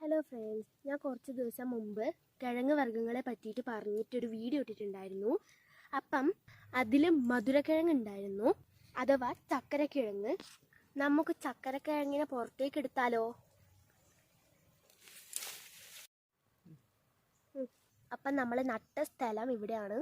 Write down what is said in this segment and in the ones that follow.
Hello friends ഞാൻ കുറച്ച് ദിവസം മുമ്പ് കിഴങ്ങ് വർഗങ്ങളെ പറ്റിയിട്ട് പറഞ്ഞിട്ടൊരു വീഡിയോ ഇട്ടിട്ടുണ്ടായിരുന്നു. അപ്പം അതിൽ മധുരക്കിഴങ്ങ് ഉണ്ടായിരുന്നു അഥവാ ചക്കരക്കിഴങ്ങ്. നമുക്ക് ചക്കരക്കിഴങ്ങിനെ പുറത്തേക്ക് എടുത്താലോ. അപ്പം നമ്മൾ നട്ട സ്ഥലം ഇവിടെയാണ്.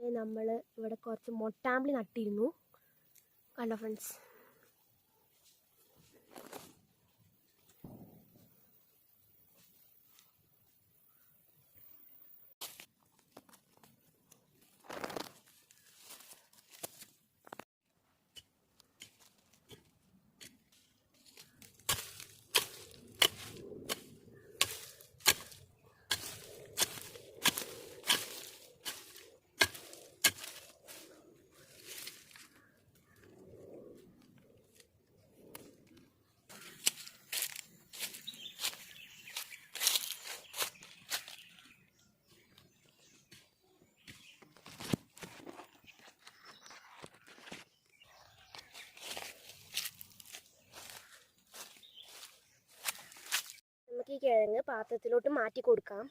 നമ്മൾ ഇവിടെ കുറച്ച് മൊട്ടാമ്പി നട്ടിരുന്നു. കണ്ടോ ഫ്രണ്ട്സ് ഈ കിഴങ്ങ് പാത്രത്തിലോട്ട് മാറ്റി കൊടുക്കാം.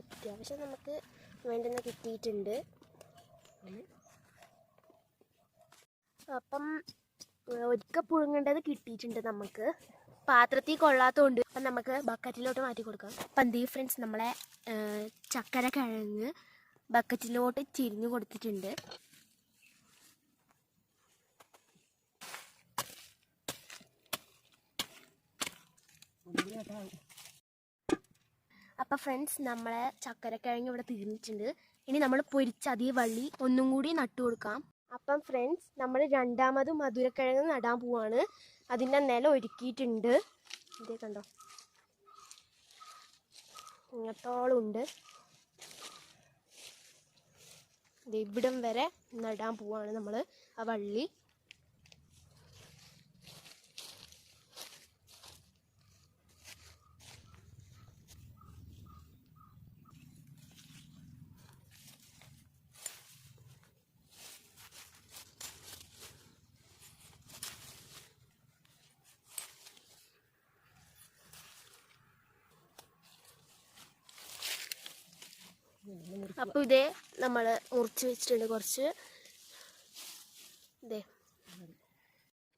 അത്യാവശ്യം നമുക്ക് വേണ്ടുന്ന കിട്ടിയിട്ടുണ്ട്. അപ്പം ഒരിക്കൽ പുഴുങ്ങേണ്ടത് കിട്ടിയിട്ടുണ്ട് നമുക്ക്. പാത്രത്തിൽ കൊള്ളാത്തതുകൊണ്ട് അപ്പം നമുക്ക് ബക്കറ്റിലോട്ട് മാറ്റി കൊടുക്കാം. അപ്പം ദീ ഫ്രണ്ട്സ് നമ്മളെ ചക്കര കിഴങ്ങ് ബക്കറ്റിലോട്ട് ചിരിഞ്ഞു കൊടുത്തിട്ടുണ്ട്. അപ്പം ഫ്രണ്ട്സ് നമ്മളെ ചക്കരക്കിഴങ്ങ് ഇവിടെ തീർന്നിട്ടുണ്ട്. ഇനി നമ്മൾ പൊരിച്ച അതേ വള്ളി ഒന്നും കൂടി നട്ടു കൊടുക്കാം. അപ്പം ഫ്രണ്ട്സ് നമ്മൾ രണ്ടാമത് മധുരക്കിഴങ്ങ് നടാൻ പോവാണ്. അതിന്റെ നില ഒരുക്കിയിട്ടുണ്ട്. ഇതേ കണ്ടോ? ഇങ്ങത്തോളം ഉണ്ട്. ഇവിടം വരെ നടാൻ പോവാണ് നമ്മൾ ആ വള്ളി. അപ്പോൾ ഇതേ നമ്മൾ മുറിച്ച് വെച്ചിട്ടുണ്ട് കുറച്ച്. ഇതേ.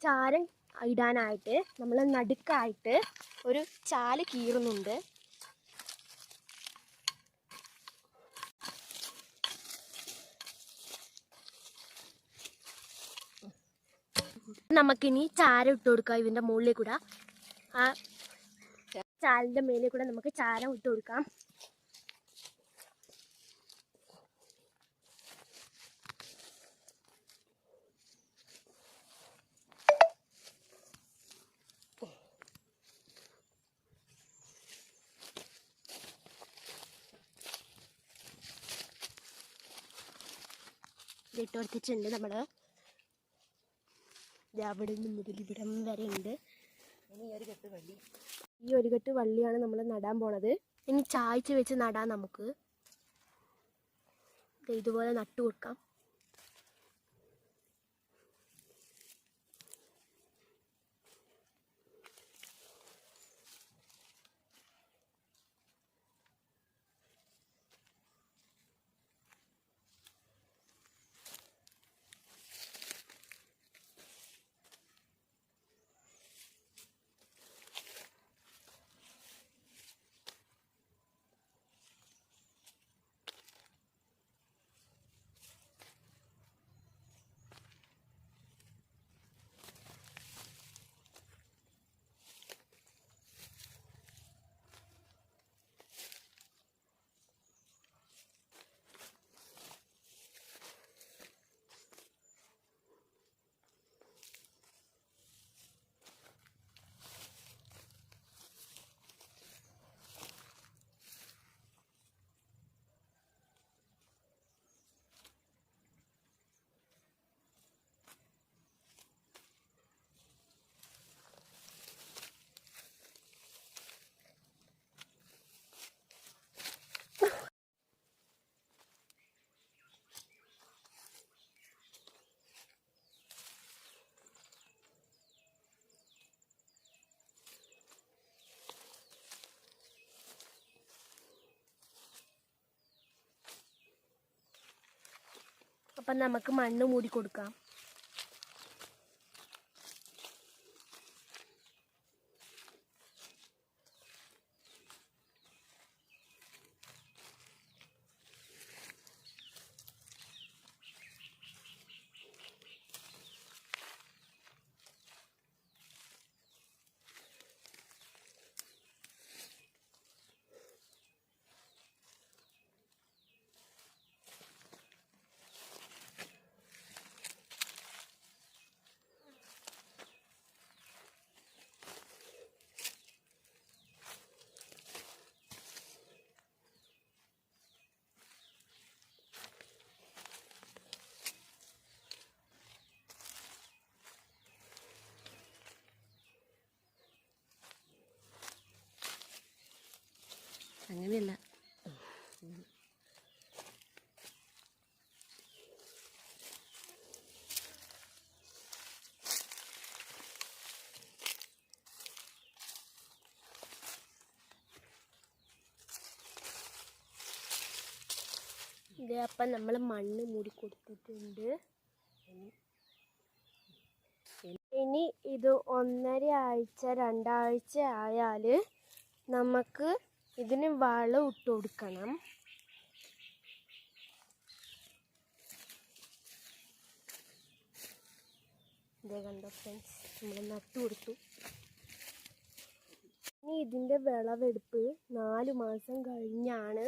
ചാരം ഇടാനായിട്ട് നമ്മൾ നടുക്കായിട്ട് ഒരു ചാൽ കീറുന്നുണ്ട്. നമുക്കിനി ചാരം ഇട്ട് കൊടുക്കാം ഇതിന്റെ മുകളിൽ കൂടെ ആ ചാലിന്റെ മേലെ കൂടെ നമുക്ക് ചാരം ഇട്ട് കൊടുക്കാം. ഇതിട്ട് കൊടുത്തിട്ടുണ്ട് നമ്മൾ അവിടെ മുതൽ ഇവിടം വരെ ഉണ്ട്. ഇനി ഈ ഒരു കെട്ട് വള്ളിയാണ് നമ്മൾ നടാൻ പോണത്. ഇനി ചായച്ച് വെച്ച് നടാം നമുക്ക്. ഇതുപോലെ നട്ടു കൊടുക്കാം. അപ്പം നമുക്ക് മണ്ണ് മൂടി കൊടുക്കാം. ഇത് അപ്പം നമ്മൾ മണ്ണ് മൂടി കൊടുത്തിട്ടുണ്ട്. ഇനി ഇത് ഒന്നര ആഴ്ച രണ്ടാഴ്ച ആയാൽ നമുക്ക് ഇതിന് വളം ഇട്ട് കൊടുക്കണം. ഇതേ കണ്ടോ ഫ്രണ്ട്സ് നമ്മൾ നട്ടു കൊടുത്തു. ഇനി ഇതിന്റെ വിളവെടുപ്പ് നാല് മാസം കഴിഞ്ഞാണ്.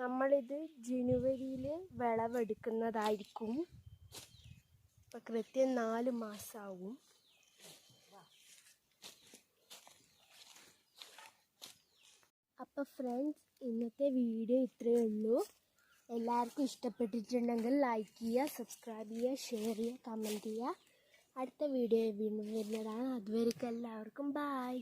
നമ്മളിത് ജനുവരിയിൽ വിളവെടുക്കുന്നതായിരിക്കും. ഇപ്പം കൃത്യം നാല് മാസമാവും അപ്പോൾ ഫ്രണ്ട്സ് ഇന്നത്തെ വീഡിയോ ഇത്രയേ ഉള്ളൂ. എല്ലാവർക്കും ഇഷ്ടപ്പെട്ടിട്ടുണ്ടെങ്കിൽ ലൈക്ക് ചെയ്യുക സബ്സ്ക്രൈബ് ചെയ്യുക ഷെയർ ചെയ്യുക കമന്റ് ചെയ്യുക. അടുത്ത വീഡിയോ വീണ്ടും വരുന്നതാണ്. അതുവരെയ്ക്കും എല്ലാവർക്കും ബായ്